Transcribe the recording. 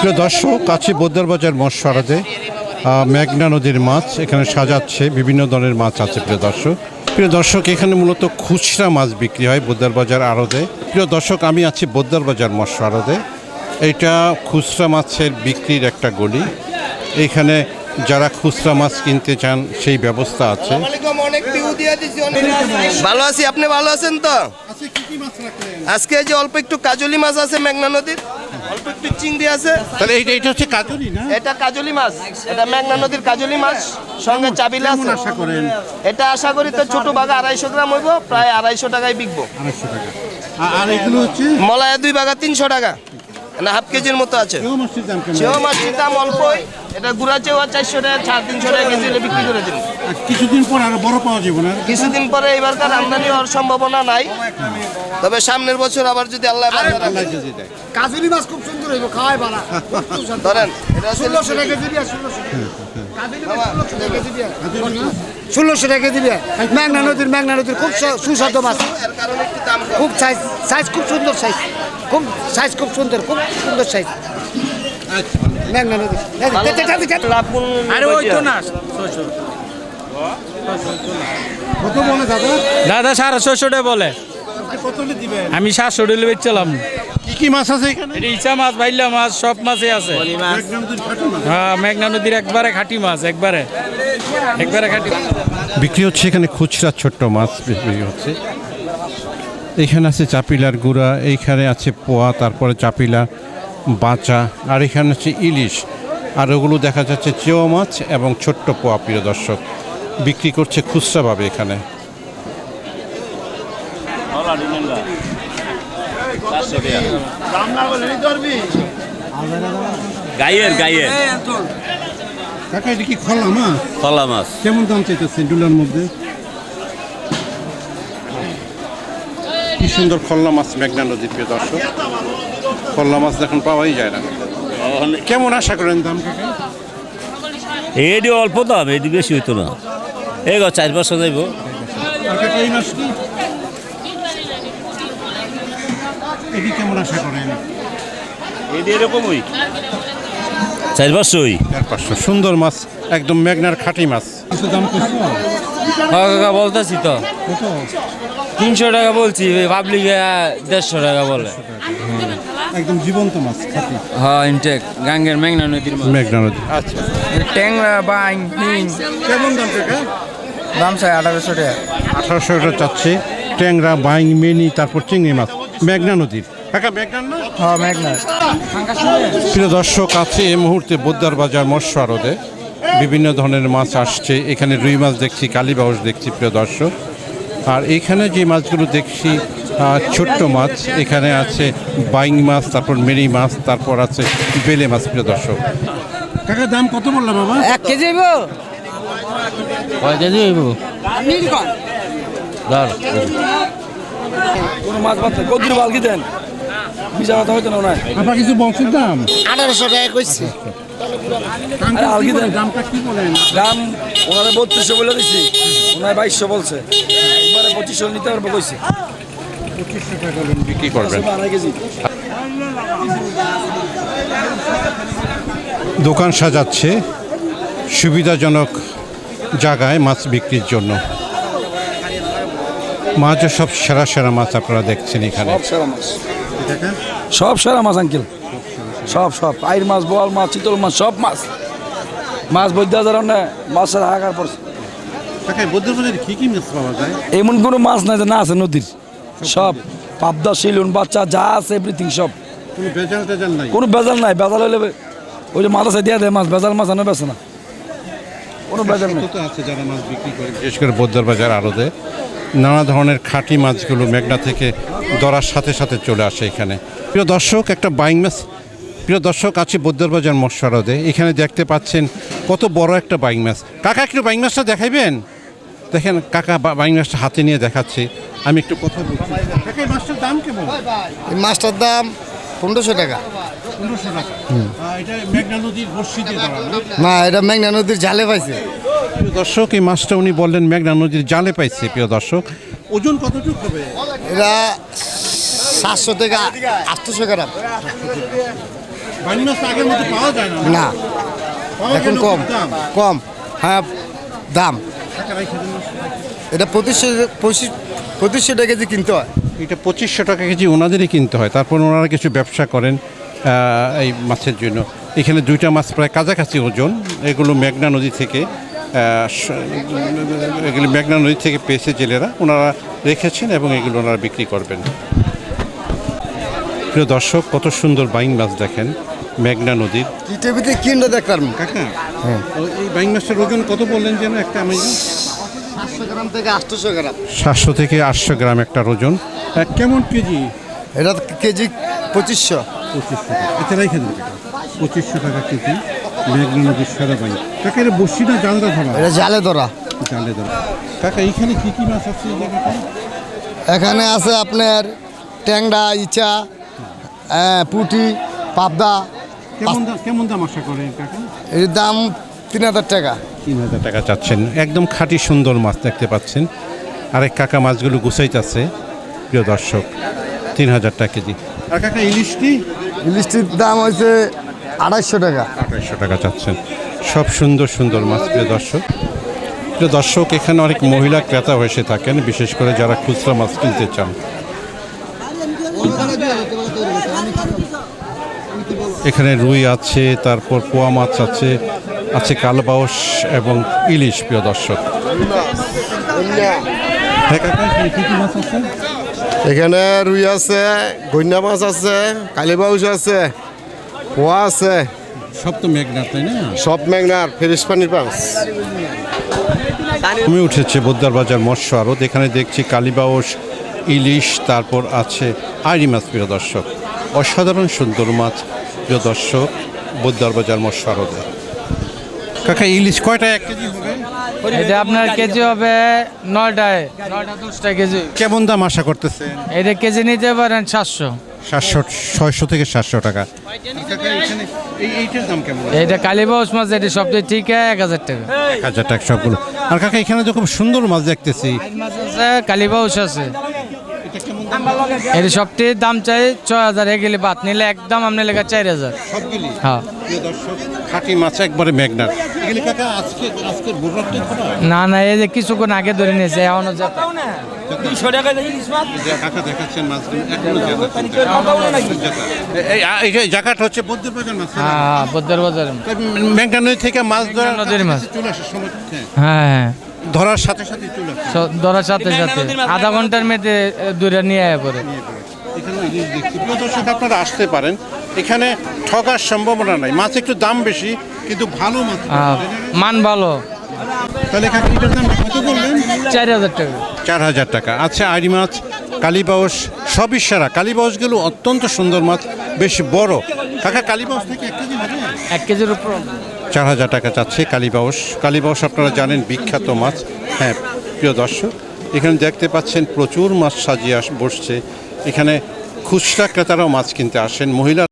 প্রিয় দর্শক আছে বোদ্দার বাজার মৎস্য আড়তে মেঘনা নদীর মাছ এখানে সাজাচ্ছে, বিভিন্ন ধরনের মাছ আছে প্রিয় দর্শক। প্রিয় দর্শক, এখানে মূলত খুচরা মাছ বিক্রি হয় বোদ্দার বাজার আড়তে। প্রিয় দর্শক, আমি আছি বোদ্দার বাজার মৎস্য আড়তে এটা খুচরা মাছের বিক্রির একটা গলি। এইখানে যারা খুচরা মাছ কিনতে চান সেই ব্যবস্থা আছে। ভালো আছি আপনি ভালো আছেন তো? আজকে যে অল্প একটু কাজলি মাছ আছে মেঘনা নদীর। অল্প একটু চিংড়ি আছে। তাহলে এটা হচ্ছে কাজলি না? এটা কাজলি মাছ। এটা মেঘনা নদীর কাজলি মাছ। সঙ্গে চাবিলা আছে। আশা করেন? এটা আশা করি তো ছোট বাগা আড়াইশো গ্রাম হইব প্রায় আড়াইশো টাকায় বিকবো। আড়াইশো টাকা। আর- আর এগুলো হচ্ছে? মলায়া দুই বাগা তিনশো টাকা। না হাফ কেজির মতো আছে। চেও মাছটির দাম অল্পই। এটা গুড়া চেওয়া চারশো টাকা সাড়ে তিনশো টাকা কেজি বিক্রি করে দিন কিছুদিন পর আরও বড় পাওয়া যাবে না? কিছুদিন পরে এবারকার আমদানি হওয়ার সম্ভাবনা নাই। তবে সামনের বছর আবার যদি আল্লাহ কাজুরি মাছ খুব সুন্দর হইব খাওয়াই ধরেন এটা ষোলোশো টাকা কেজি দিয়া ষোলোশো ষোলোশো টাকা কেজি দিয়া। ষোলোশো টাকা দিয়া মেঘনা নদীর মেঘনা নদীর খুব সুস্বাদু মাছ। খুব সাইজ সাইজ খুব সুন্দর সাইজ। খুব সাইজ খুব সুন্দর খুব সুন্দর সাইজ। মেঘনা নদী। আরে ওই তো না। কত বলে দাদা? দাদা সাড়ে ছয়শো টাকা বলে আমি সাতশো টাকা বেচছিলাম। কি কি মাছ আছে এখানে? এটা ইচা মাছ বাইলা মাছ সব মাছই আছে। হ্যাঁ মেঘনা নদীর একবারে খাঁটি মাছ একবারে। একবারে খাঁটি বিক্রি হচ্ছে এখানে খুচরা ছোট্ট মাছ বিক্রি হচ্ছে। এখানে আছে চাপিলার গুঁড়া এইখানে আছে পোয়া তারপরে চাপিলা বাঁচা আর এখানে আছে ইলিশ। আর ওগুলো দেখা যাচ্ছে চেওয়া মাছ এবং ছোট্ট পোয়া প্রিয় দর্শক। বিক্রি করছে খুচরাভাবে এখানে। গাইয়ের গাইয়ের। কাকা এটা কি খলা মাছ। কেমন দাম চাইতেছেন ডুলার মধ্যে? কি সুন্দর খল্লা মাছ মেঘনা নদীর প্রিয় দর্শক। খল্লা মাছ এখন পাওয়াই যায় না। কেমন আশা করেন দাম কাকা? অল্প দাম এডি বেশি হইতো না। এই গো চার বছর যাইব আর কাকা এই মাছটি এটি কেমন আশা করেন? এডি এরকমই। চার বছরই চার পাঁচশো। সুন্দর মাছ একদম মেঘনার খাঁটি মাছ। কিছু দাম করছ হ্যাঁ কাকা বলতেছি তো। তিনশো টাকা বলছি পাবলিক দেড়শো টাকা বলে। একদম জীবন্ত মাছ খাঁটি। হ্যাঁ ইনটেক গাঙ্গের মেঘনা নদীর মাছ। মেঘনা নদী আচ্ছা। ট্যাংরা বাইং হিং কেমন দাম কাকা? দাম চাই আঠারোশো টাকা। আঠারোশো টাকা চাচ্ছে। ট্যাংরা বাইং মেনি তারপর চিংড়ি মাছ। মেঘনা নদীর। কাকা মেঘনা না? হ্যাঁ মেঘনা। প্রিয় দর্শক আছে এই মুহূর্তে বোদ্দার বাজার মৎস্য আরদে বিভিন্ন ধরনের মাছ আসছে। এখানে রুই মাছ দেখছি কালীবাউস দেখছি প্রিয় দর্শক। আর এখানে যে মাছগুলো দেখছি ছোট্ট মাছ এখানে আছে বাইং মাছ তারপর মেরি মাছ তারপর আছে বেলে মাছ প্রিয় দর্শক। কাকা দাম কত বললাম বাবা? এক কেজি হইব? কয় কেজি হইব? কোনো মাছ ভাত কদ্দুর বালকি দেন। বিশা কথা হইতো না ওনার আপনার কিছু বংশের দাম? আঠারোশো টাকা কইছি। আলগি দেন। দামটা কি বলেন? দাম ওনারে বত্রিশশো বলে দিছি। ওনার বাইশশো বলছে। এবারে পঁচিশশো নিতে পারব কইছে। পঁচিশশো টাকা বিক্রি করবেন। আড়াই কেজি। দোকান সাজাচ্ছে। সুবিধাজনক জায়গায় মাছ বিক্রির জন্য। মাছও সব সেরা সেরা মাছ আপনারা দেখছেন এখানে। সব সেরা মাছ। সব সেরা মাছ আঙ্কেল। সব সব। আইর মাছ বোয়াল মাছ চিতল মাছ সব মাছ। মাছ বৈদ্য হাজার মাছের হাহাকার পড়ছে কাকাই বৌদ্ধবাজারে কি কি মাছ পাওয়া যায়? এমন কোনো মাছ নাই যে না আছে নদীর। সব পাবদা শিলুন বাচ্চা যা আছে এভরিথিং সব। কোনো বেজাল নাই? কোনো বেজাল নাই। বেজাল হলে ওই যে মাথা দিয়ে দেয় মাছ বেজাল মাছ আনে বেছে না। কোনো বেজাল নেই। কত আছে যারা মাছ বিক্রি করে। বিশেষ করে বৌদ্ধর বাজার নানা ধরনের খাঁটি মাছগুলো মেঘনা থেকে ধরার সাথে সাথে চলে আসে এখানে। প্রিয় দর্শক একটা বাইং মাছ। প্রিয় দর্শক আছে বৌদ্ধর বাজার মৎস্য এখানে দেখতে পাচ্ছেন কত বড় একটা বাইং মাছ। কাকা একটু বাইং মাছটা দেখাইবেন? দেখেন কাকা বাইং মাছটা হাতে নিয়ে দেখাচ্ছি। আমি একটু কথা বলছি। কাকা মাছটার দাম কেমন? এই মাছটার দাম পনেরোশো টাকা। পনেরোশো টাকা। এটা মেঘনা নদীর বর্ষি দিয়ে না? না এটা মেঘনা নদীর জালে পাইছে। প্রিয় দর্শক এই মাছটা উনি বললেন মেঘনা নদীর জালে পাইছে প্রিয় দর্শক। ওজন কতটুকু হবে? এটা সাতশো থেকে আটশো গ্রাম। বাইং মাছ আগের মতো পাওয়া যায় না? না। এখন কম। কম। হ্যাঁ দাম। এটা পঁচিশশো পঁচিশ পঁচিশশো টাকা কেজি কিনতে হয়। এটা পঁচিশশো টাকা কেজি ওনাদেরই কিনতে হয়। তারপর ওনারা কিছু ব্যবসা করেন এই মাছের জন্য। এখানে দুইটা মাছ প্রায় কাছাকাছি ওজন। এগুলো মেঘনা নদী থেকে এগুলো মেঘনা নদী থেকে পেয়েছে জেলেরা। ওনারা রেখেছেন এবং এগুলো ওনারা বিক্রি করবেন। প্রিয় দর্শক কত সুন্দর বাইং মাছ দেখেন মেঘনা নদীর। কি টিভিতে কিনতে দেখলাম? কাকা এই বাইং মাছের ওজন কত বললেন যেন একটা আমি সাতশো গ্রাম থেকে আটশোশো গ্রাম। সাতশো থেকে আটশো গ্রাম একটা ওজন। কেমন কেজি? এটা কেজি পঁচিশশো। পঁচিশশো টাকা। আচ্ছা পঁচিশশো টাকা কেজি। মেঘনা নদীর সাদা বাইং কাকা এটা বসি না জালদা ধরা? এটা জালে ধরা। জালে ধরা। কাকা এইখানে কি কি মাছ আছে এই জায়গাটা এখানে আছে আপনার ট্যাংরা ইচা আহ, পুঁটি পাবদা। কেমন দাম কেমন দাম আশা করেন কাকা? এর দাম তিন হাজার টাকা। তিন হাজার টাকা চাচ্ছেন। একদম খাঁটি সুন্দর মাছ দেখতে পাচ্ছেন। আরেক কাকা মাছগুলো গুছাইতেছে। প্রিয় দর্শক তিন হাজার টাকা কেজি। আর কাকা ইলিশটি ইলিশটির দাম হয়েছে আড়াইশো টাকা। আড়াইশো টাকা চাচ্ছেন। সব সুন্দর সুন্দর মাছ প্রিয় দর্শক। প্রিয় দর্শক এখানে অনেক মহিলা ক্রেতা এসে থাকেন বিশেষ করে যারা খুচরা মাছ কিনতে চান। এখানে রুই আছে তারপর পোয়া মাছ আছে আছে কালবাউস এবং ইলিশ প্রিয় দর্শক। এখানে কি কি মাছ আছে এখানে রুই আছে গন্যা মাছ আছে কালীবাউস আছে। পোয়া আছে। সব তো মেঘনা তাই না? সব মেঘনার ফ্রেশ পানির মাছ কমে উঠেছে বোদ্দার বাজার মৎস্য আড়ত এখানে দেখছি কালীবাউস ইলিশ তারপর আছে আইরি মাছ প্রিয় দর্শক। অসাধারণ সুন্দর মাছ প্রিয় দর্শক বোদ্দার বাজার মৎস্য আড়তে কাকা ইলিশ কয়টা এক কেজি হবে? এটা আপনার কেজি হবে নয়টায়। নয়টা দশটা কেজি কেমন দাম আশা করতেছে এটা কেজি নিতে পারেন সাতশো। সাতশো ছয়শো থেকে সাতশো টাকা। এটা কালীবাউস মাছ এটা সবচেয়ে ঠিক এক হাজার টাকা। এক হাজার টাকা সবগুলো। আর কাকা এখানে তো খুব সুন্দর মাছ দেখতেছি। কালীবাউস আছে। এটা সবটির দাম চাই ছয় হাজার এগুলি বাদ নিলে একদম আপনি লেখা চার হাজার। হ্যাঁ। খাঁটি মাছ একবারে না না এই যে কিছুক্ষণ আগে ধরে নিয়েছে এখনও হচ্ছে বাজার মাছ হ্যাঁ নদী থেকে মাছ ধরা নদীর মাছ। হ্যাঁ, হ্যাঁ হ্যাঁ। ধরার সাথে সাথে স- ধরার সাথে সাথে। আধা ঘণ্টার মধ্যে দূরে নিয়ে আয় পরে এখানে প্রিয় দর্শক আপনারা আসতে পারেন। এখানে ঠকার সম্ভাবনা নাই। মাছ একটু দাম বেশি কিন্তু ভালো মাছ। মান ভালো। তাহলে দাম কত বললেন? চার হাজার টাকা। চার হাজার টাকা। আচ্ছা আড়ি মাছ কালীবাউস সবই সেরা। কালীবাউসগুলো অত্যন্ত সুন্দর মাছ বেশ বড়। কাকা কালীবাউস থেকে এক কেজি এক কেজির উপর চার হাজার টাকা চাচ্ছে কালীবাউস। কালীবাউস আপনারা জানেন বিখ্যাত মাছ। হ্যাঁ প্রিয় দর্শক, এখানে দেখতে পাচ্ছেন প্রচুর মাছ সাজিয়ে বসছে। এখানে খুচরা ক্রেতারাও মাছ কিনতে আসেন। মহিলা